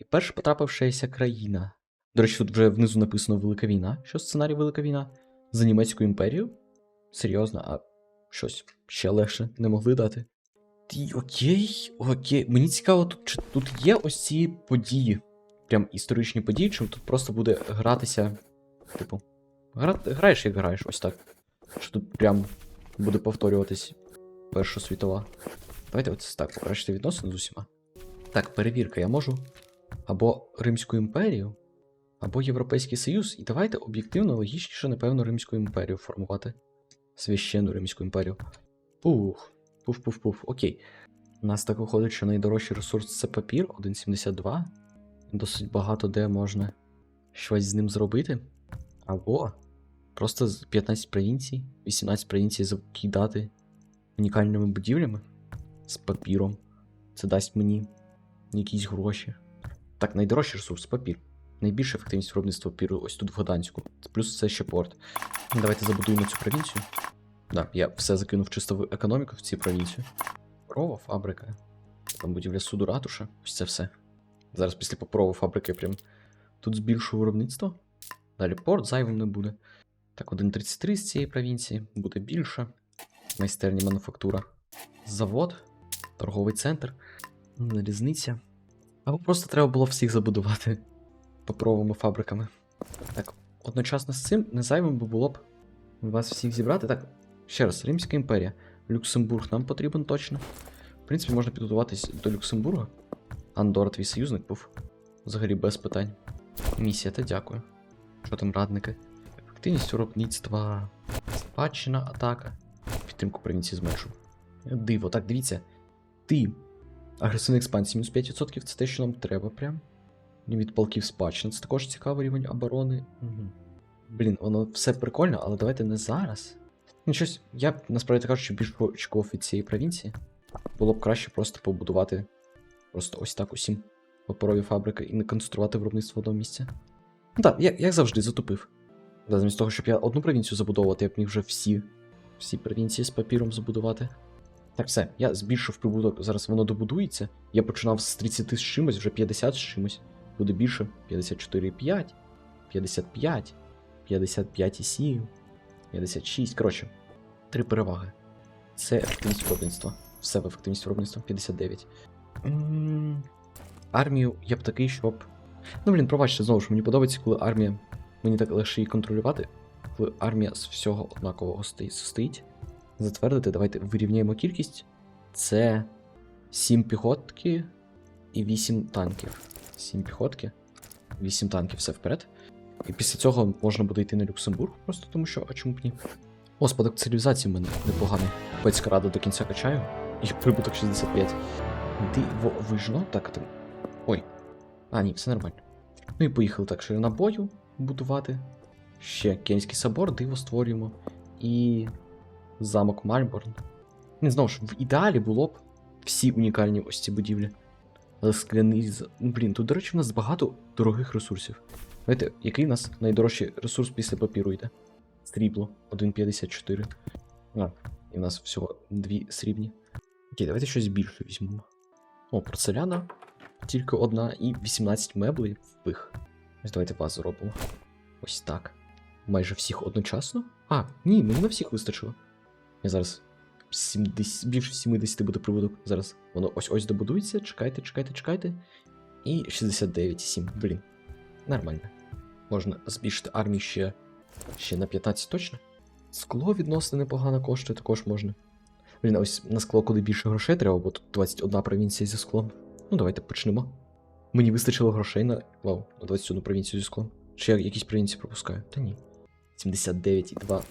І перша потрапившаяся країна. До речі, тут вже внизу написано Велика війна. Що сценарій Велика війна? За Німецьку імперію? Серйозно, а щось ще легше не могли дати. Ти окей, окей. Мені цікаво, тут, чи тут є ось ці події. Прям історичні події, чи тут просто буде гратися. Типу. Гра... Граєш, як граєш, ось так. Що тут прям буде повторюватись Перша світова. Давайте ось так покращити відносини з усіма. Так, перевірка, я можу або Римську імперію, або Європейський Союз. І давайте об'єктивно, логічніше, напевно, Римську імперію формувати. Священну Римську імперію. Пух, пуф-пуф-пуф. Окей. У нас так виходить, що найдорожчий ресурс це папір 1,72. Досить багато де можна щось з ним зробити. Або просто 15 провінцій, 18 провінцій закидати унікальними будівлями з папіром. Це дасть мені якісь гроші. Так, найдорожчий ресурс папір. Найбільша ефективність виробництва папіру ось тут в Гданську. Плюс це ще порт. Давайте забудуємо цю провінцію. Так, я все закинув чисто в економіку в цю провінцію. Прова, фабрика. Там будівля суду ратуша. Ось це все. Зараз після паперової фабрики прям тут збільшу виробництво. Далі порт зайвим не буде. Так, 1.33 з цієї провінції буде більше. Майстерня мануфактура. Завод, торговий центр, різниця. Або просто треба було всіх забудувати паперовими фабриками. Так, одночасно з цим не зайвим би було б вас всіх зібрати. Так, ще раз, Римська імперія. Люксембург нам потрібен точно. В принципі, можна підготуватись до Люксембурга. Андора, твій союзник був. Взагалі без питань. Місія, та дякую. Що там радники? Ефективність виробництва, спадщина, атака. Підтримку провінції зменшу. Диво, так, дивіться. Ти. Агресивна експансія, мінус 5% це те, що нам треба прям. Від полків спадщина. Це також цікавий рівень оборони. Угу. Блін, воно все прикольно, але давайте не зараз. Ну, щось, я насправді кажучи, більш очікував від цієї провінції. Було б краще просто побудувати просто ось так усім паперові фабрики і не концентрувати виробництво в одному місці. Ну так, як, як завжди, затупив. Да, замість того, щоб я одну провінцію забудовувати, я б міг вже всі, всі провінції з папіром забудувати. Так, все, я збільшив прибуток, зараз воно добудується. Я починав з 30 з чимось, вже 50 з чимось. Буде більше. 54,5, 55, 55,7, 56. Коротше, три переваги. Це ефективність виробництва. Все в ефективність виробництва 59. М, Армію я б такий, щоб. Ну, блін, пробачте, знову ж мені подобається, коли армія. Мені так легше її контролювати, коли армія з всього однакового стоїть. Затвердити, давайте вирівняємо кількість. Це 7 піхотки і 8 танків. 7 піхотки, 8 танків, все вперед. І після цього можна буде йти на Люксембург, просто тому що, а чому б ні? О, спадок цивілізації в мене непоганий. Пецька рада до кінця качаю. І прибуток 65. Дивовижно. Так, там. Ой. А, ні, все нормально. Ну і поїхали так, ширина бою будувати. Ще Кенський собор, диво створюємо. І замок Мальборн. Не знову ж, в ідеалі було б всі унікальні ось ці будівлі. Але скляний. Ну, блін, тут, до речі, в нас багато дорогих ресурсів. Знаєте, який у нас найдорожчий ресурс після папіру йде? Срібло 1,54. А, і в нас всього дві срібні. Окей, давайте щось більше візьмемо. О, порцеляна. Тільки одна і 18 меблів впих. Ось давайте вас зробимо. Ось так. Майже всіх одночасно? А, ні, мені на всіх вистачило. Я зараз 70, більше 70 буде прибуток. Зараз воно ось ось добудується. Чекайте, чекайте, чекайте. І 69,7. Блін. Нормально. Можна збільшити армію ще, ще на 15 точно. Скло відносно непогано коштує, також можна. Блін, ось на скло куди більше грошей треба, бо тут 21 провінція зі склом. Ну, давайте почнемо. Мені вистачило грошей на. Вау, на 21 провінцію зі склом. Чи я якісь провінції пропускаю? Та ні. 79,2.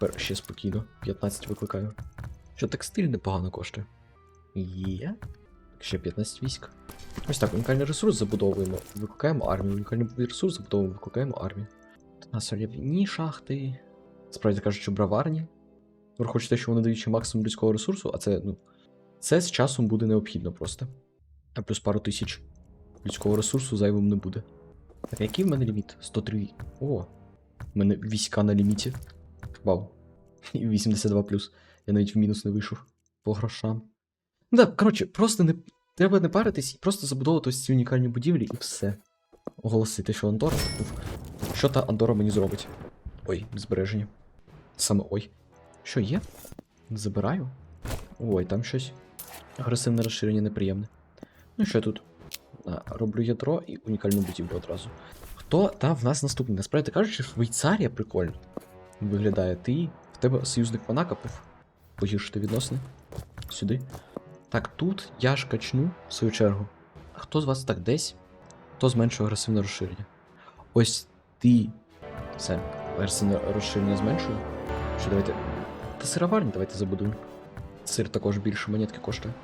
Тепер ще спокійно. 15 викликаю. Що текстиль непогано коштує. Є. Ще 15 військ. Ось так, унікальний ресурс забудовуємо, викликаємо армію. Унікальний ресурс забудовуємо, викликаємо армію. У нас олівні шахти. Справді кажучи, браварні. Враховуючи те, що вони дають ще максимум людського ресурсу, а це, ну. Це з часом буде необхідно просто. А плюс пару тисяч людського ресурсу зайвим не буде. Так, який в мене ліміт? 103. О, в мене війська на ліміті. Вау. 82 плюс. Я навіть в мінус не вийшов по грошам. Ну так, коротше, просто не. Треба не паритись і просто забудовувати ось ці унікальні будівлі і все. Оголосити, що Андора. Що та Андора мені зробить? Ой, збереження. Саме ой. Що є? Забираю. Ой, там щось. Агресивне розширення неприємне. Ну що я тут? А, роблю ядро і унікальну будівлю одразу. Хто та в нас наступний? Насправді кажучи, Швейцарія прикольно. Виглядає ти. В тебе союзник Монако був. Погіршити відносини. Сюди. Так, тут я ж качну, в свою чергу. А хто з вас так десь? Хто зменшує агресивне розширення? Ось ти. Все, агресивне розширення зменшую. Що давайте. Та сироварні давайте забудуємо. Сир також більше монетки коштує.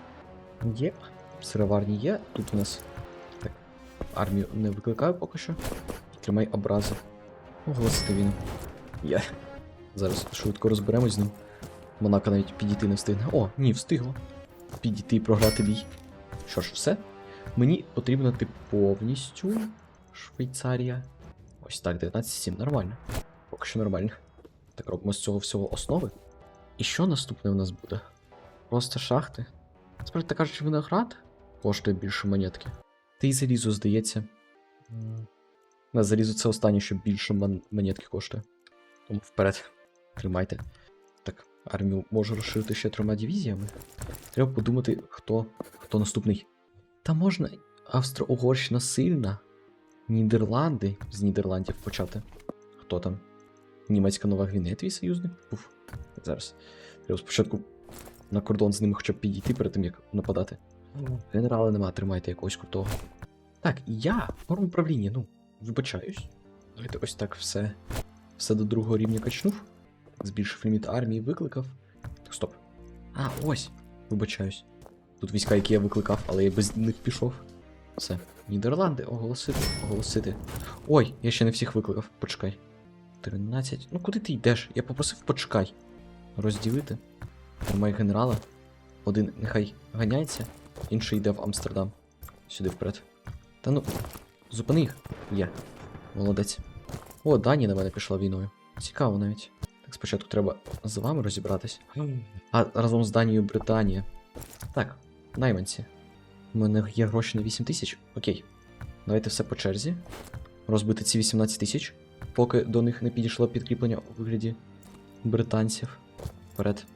Є. Сироварні є. Тут у нас. Так. Армію не викликаю поки що. Тримай образи. Оголосити війну. Я. Зараз швидко розберемось з ним. Монако навіть підійти не встигне. О, ні, встигло. Підійти і програти бій. Що ж, все. Мені потрібно ти повністю. Швейцарія. Ось так, 19,7, нормально. Поки що нормально. Так робимо з цього всього основи. І що наступне в нас буде? Просто шахти. Справді так кажучи, виноград коштує більше монетки. Та й залізо, здається. На залізо це останнє, що більше мон- монетки коштує. Тому вперед. Тримайте. Так, армію можу розширити ще трьома дивізіями. Треба подумати, хто, хто наступний. Та можна Австро-Угорщина сильна. Нідерланди з Нідерландів почати. Хто там? Німецька Нова Гвінея, твій союзник? Був. Зараз. Треба спочатку на кордон з ними хоча б підійти перед тим, як нападати. Генерала нема, тримайте якогось крутого. Так, я форм управління, ну, вибачаюсь. Давайте ось так все. Все до другого рівня качнув. Збільшив ліміт армії, викликав. Так, стоп. А, ось. Вибачаюсь. Тут війська, які я викликав, але я без них пішов. Все. Нідерланди, оголосити, оголосити. Ой, я ще не всіх викликав. Почекай. 13. Ну куди ти йдеш? Я попросив почекай. Розділити. Тримай генерала. Один нехай ганяється, інший йде в Амстердам. Сюди вперед. Та ну, зупини їх. Є. Молодець. О, Дані на мене пішла війною. Цікаво навіть. Так спочатку треба з вами розібратись. А разом з Данією Британія. Так, найманці. У мене є гроші на 8 тисяч. Окей. Давайте все по черзі. Розбити ці 18 тисяч, поки до них не підійшло підкріплення у вигляді британців. Вперед.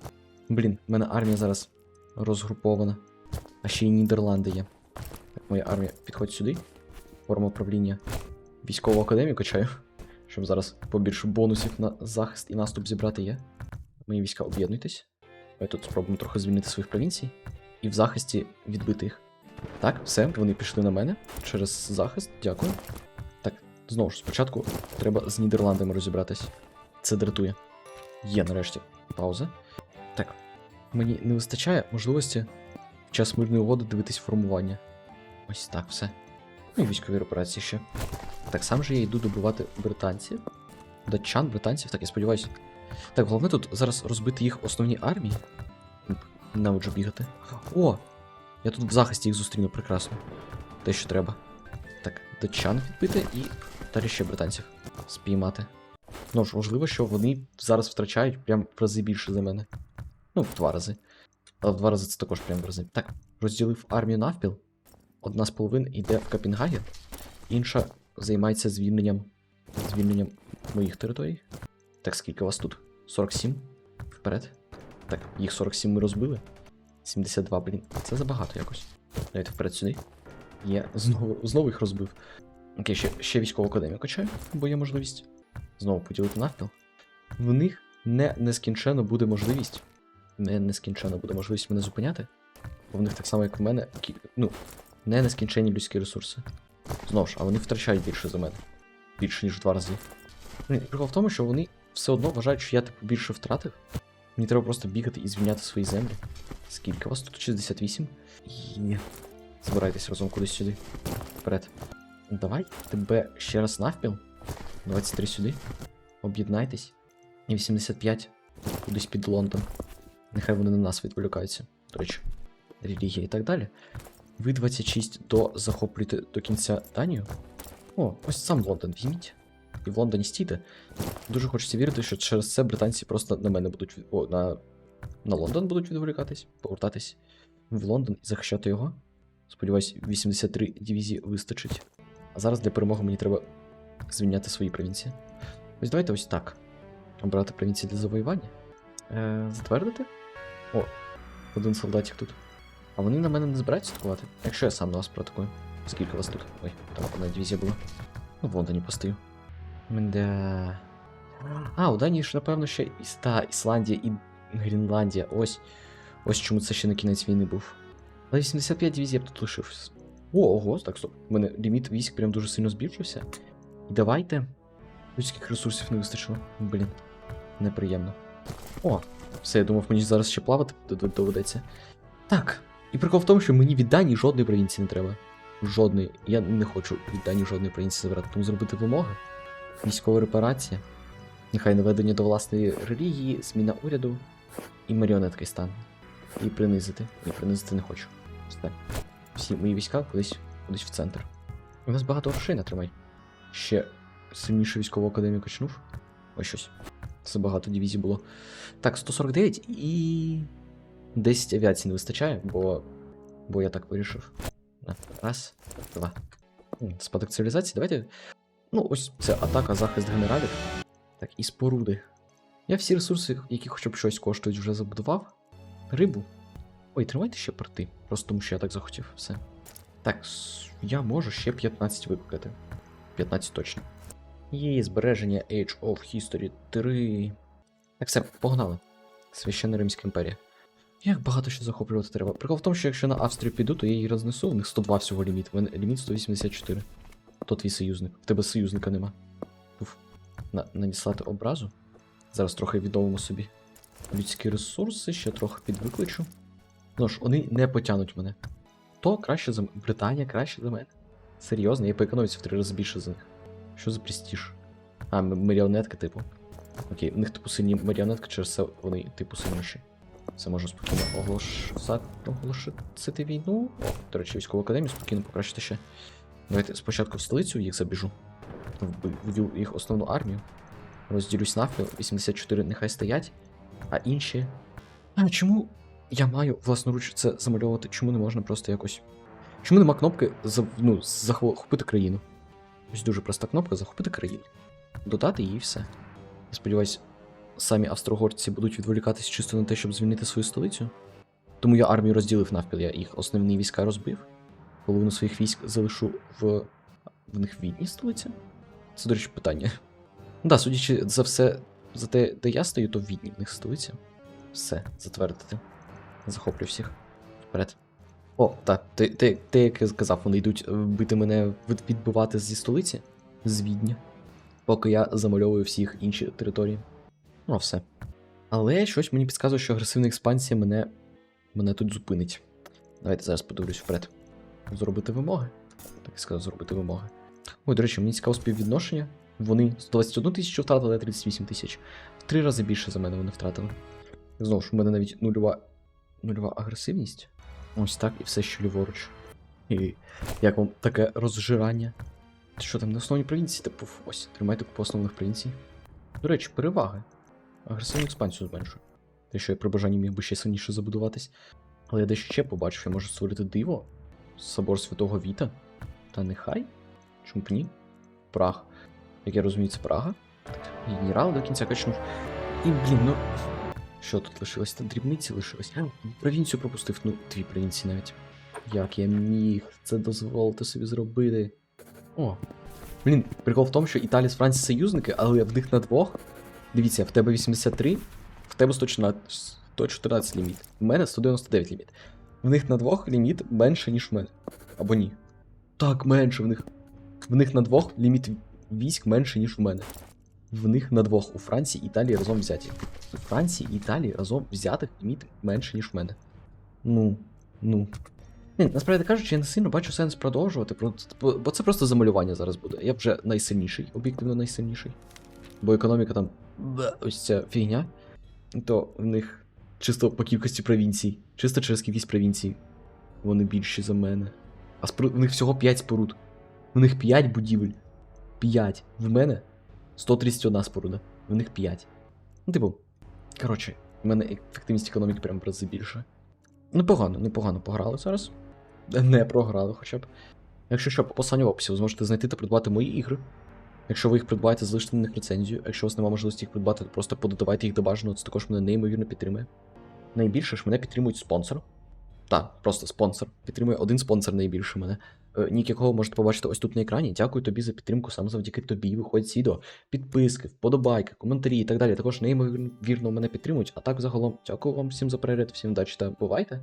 Блін, в мене армія зараз розгрупована. А ще й Нідерланди є. Так, моя армія підходить сюди. Форма управління. Військову академію качаю. Щоб зараз побільше бонусів на захист і наступ зібрати є. Мої війська об'єднуйтесь. Ми тут спробуємо трохи звільнити своїх провінцій. І в захисті відбити їх. Так, все, вони пішли на мене через захист, дякую. Так, знову ж, спочатку треба з Нідерландами розібратись. Це дратує. Є нарешті пауза. Так, мені не вистачає можливості в час мирної угоди дивитись формування. Ось так все. Ну і військові операції ще. Так само же я йду добивати британців. Датчан, британців, так я сподіваюся. Так, головне тут зараз розбити їх основні армії. Наводжу бігати. О! Я тут в захисті їх зустріну прекрасно. Те, що треба. Так, датчан відбити і далі ще британців спіймати. Ну ж, можливо, що вони зараз втрачають прям в рази більше за мене. Ну, в два рази. Але в два рази це також прям в рази. Так, розділив армію навпіл. Одна з половин йде в Копенгаген, інша займається звільненням звільненням моїх територій. Так, скільки у вас тут? 47? Вперед. Так, їх 47 ми розбили. 72, блін. Це забагато якось. Давайте вперед сюди. Є, знову, знову їх розбив. Окей, ще, ще військову академію качаю, бо є можливість. Знову поділити навпіл. В них не нескінченно буде можливість. Не нескінченно буде можливість мене зупиняти. Бо в них так само, як в мене, ну, не нескінченні людські ресурси. Знову ж, а вони втрачають більше за мене. Більше, ніж в два рази. Прикол в тому, що вони все одно вважають, що я типу більше втратив. Мені треба просто бігати і звільняти свої землі. Скільки вас тут? 68? І. Збирайтесь разом кудись сюди. Вперед. Давай тебе ще раз навпіл. 23 сюди. Об'єднайтесь. І 85 кудись під Лондон. Нехай вони на нас відволікаються. До речі, релігія і так далі. Ви 26 до захоплюєте до кінця Данію. О, ось сам Лондон візьміть. І в Лондоні стійте. Дуже хочеться вірити, що через це британці просто на мене будуть від... О, на... на Лондон будуть відволікатись, повертатись в Лондон і захищати його. Сподіваюсь, 83 дивізії вистачить. А зараз для перемоги мені треба звільняти свої провінції. Ось давайте ось так. Обрати провінції для завоювання. Е, затвердити? О, один солдатик тут. А вони на мене не збираються атакувати? Якщо я сам на вас проатакую. Скільки вас тут? Ой, там одна дивізія була. Ну, в Лондоні постою. Менде. А, у Данії ж, напевно, ще іс... та, Ісландія і Гренландія. Ось. Ось чому це ще на кінець війни був. Але 85 дивізій я б тут лишився. О, ого, так, стоп. У мене ліміт військ прям дуже сильно збільшився. І давайте. Людських ресурсів не вистачило. Блін. Неприємно. О, все, я думав, мені зараз ще плавати доведеться. Так. І прикол в тому, що мені від Данії жодної провінції не треба. Жодної. Я не хочу від Данії жодної провінції забирати, тому зробити вимоги. Військова репарація. Нехай наведення до власної релігії, зміна уряду і маріонеткий стан. І принизити. І принизити не хочу. Все. Всі мої війська кудись, кудись в центр. У нас багато грошей не тримай. Ще сильніше військову академію качнув. Ось щось. Це багато дивізій було. Так, 149 і. 10 авіації не вистачає, бо. Бо я так вирішив. Раз, два. Спадок цивілізації. Давайте. Ну, ось це атака, захист генералів. Так, і споруди. Я всі ресурси, які хоча б щось коштують, вже забудував. Рибу. Ой, тримайте ще порти. Просто тому що я так захотів. Все. Так, я можу ще 15 викликати. 15 точно. Є збереження Age of History 3. Так, все, погнали. Священна Римська імперія. Як багато що захоплювати треба. Прикол в тому, що якщо на Австрію піду, то я її рознесу. У них 102 всього ліміт. Мене ліміт 184. То твій союзник. В тебе союзника нема. Уф. На, надіслати образу. Зараз трохи відновимо собі людські ресурси, ще трохи підвикличу. Ну ж, вони не потягнуть мене. То краще за м- Британія краще за мене. Серйозно, я по економіці в три рази більше за них. Що за престіж? А, маріонетка, типу. Окей, у них типу сильні маріонетки, через це вони типу сильніші. Це можу спокійно оголошати, оголошити війну. О, до речі, військову академію спокійно покращити ще. Давайте спочатку в столицю їх забіжу. Вб- Вб'ю їх основну армію. Розділюсь навпіл, 84 нехай стоять, а інші. А чому я маю власноруч це замальовувати? Чому не можна просто якось. Чому нема кнопки за... ну, захопити країну? Ось дуже проста кнопка захопити країну. Додати її і все. Я сподіваюсь, самі австрогорці будуть відволікатись чисто на те, щоб звільнити свою столицю. Тому я армію розділив навпіл, я їх основні війська розбив. Половину своїх військ залишу в. в них відні столиця? Це, до речі, питання. Ну да, судячи за все, за те, де я стою, то в відні в них столиця. Все, затвердити. Захоплю всіх. Вперед. О, так, ти, ти, ти як і сказав, вони йдуть е, бити мене відбивати зі столиці, з Відня, поки я замальовую всіх інші території. Ну, все. Але щось мені підказує, що агресивна експансія мене, мене тут зупинить. Давайте зараз подивлюсь вперед. Зробити вимоги. Так і сказав, зробити вимоги. Ой, до речі, мені цікаво співвідношення. Вони 121 тисячу втратили, а 38 тисяч. В три рази більше за мене вони втратили. Знову ж, у мене навіть нульова, нульова агресивність. Ось так, і все ще ліворуч. І як вам таке розжирання? Що там на основній провінції? Типу, ось, тримайте по основних провінцій. До речі, переваги. Агресивну експансію зменшую. Те, що я при бажанні міг би ще сильніше забудуватись. Але я дещо ще побачив, я можу створити диво. Собор Святого Віта. Та нехай. Чому б ні? Праг. Як я розумію, це Прага. Генерал до кінця качнув. І, блін, ну. Що тут лишилось? Та дрібниці лишилось. Провінцію пропустив, ну, дві провінції навіть. Як я міг це дозволити собі зробити? О. Блін, прикол в тому, що Італія з Францією союзники, але в них на двох. Дивіться, в тебе 83, в тебе 114, 114 ліміт. У мене 199 ліміт. В них на двох ліміт менше, ніж в мене. Або ні. Так, менше в них. В них на двох ліміт військ менше, ніж у мене. В них на двох у Франції і Італії разом взяті. У Франції і Італії разом взятих ліміт менше, ніж в мене. Ну, ну. Ні, насправді кажучи, я не сильно бачу сенс продовжувати, бо це просто замалювання зараз буде. Я вже найсильніший, об'єктивно найсильніший. Бо економіка там. Ось ця фігня. То в них чисто по кількості провінцій, чисто через кількість провінцій. Вони більші за мене. А споруд, в них всього 5 споруд. В них 5 будівель. 5. В мене 131 споруда. В них 5. Ну, типу, коротше, в мене ефективність економіки прям в рази більше. Непогано, непогано пограли зараз. не програли хоча б. Якщо що, по посиланню в описі ви зможете знайти та придбати мої ігри. Якщо ви їх придбаєте, залиште на них рецензію. Якщо у вас немає можливості їх придбати, то просто пододавайте їх до бажаного, це також мене неймовірно підтримує. Найбільше ж мене підтримують спонсор. Так, просто спонсор. Підтримує один спонсор найбільше мене. Е, Нік якого можете побачити ось тут на екрані. Дякую тобі за підтримку, саме завдяки тобі виходять ці відео. Підписки, вподобайки, коментарі і так далі. Також неймовірно мене підтримують. А так загалом, дякую вам всім за перегляд, всім удачі та бувайте!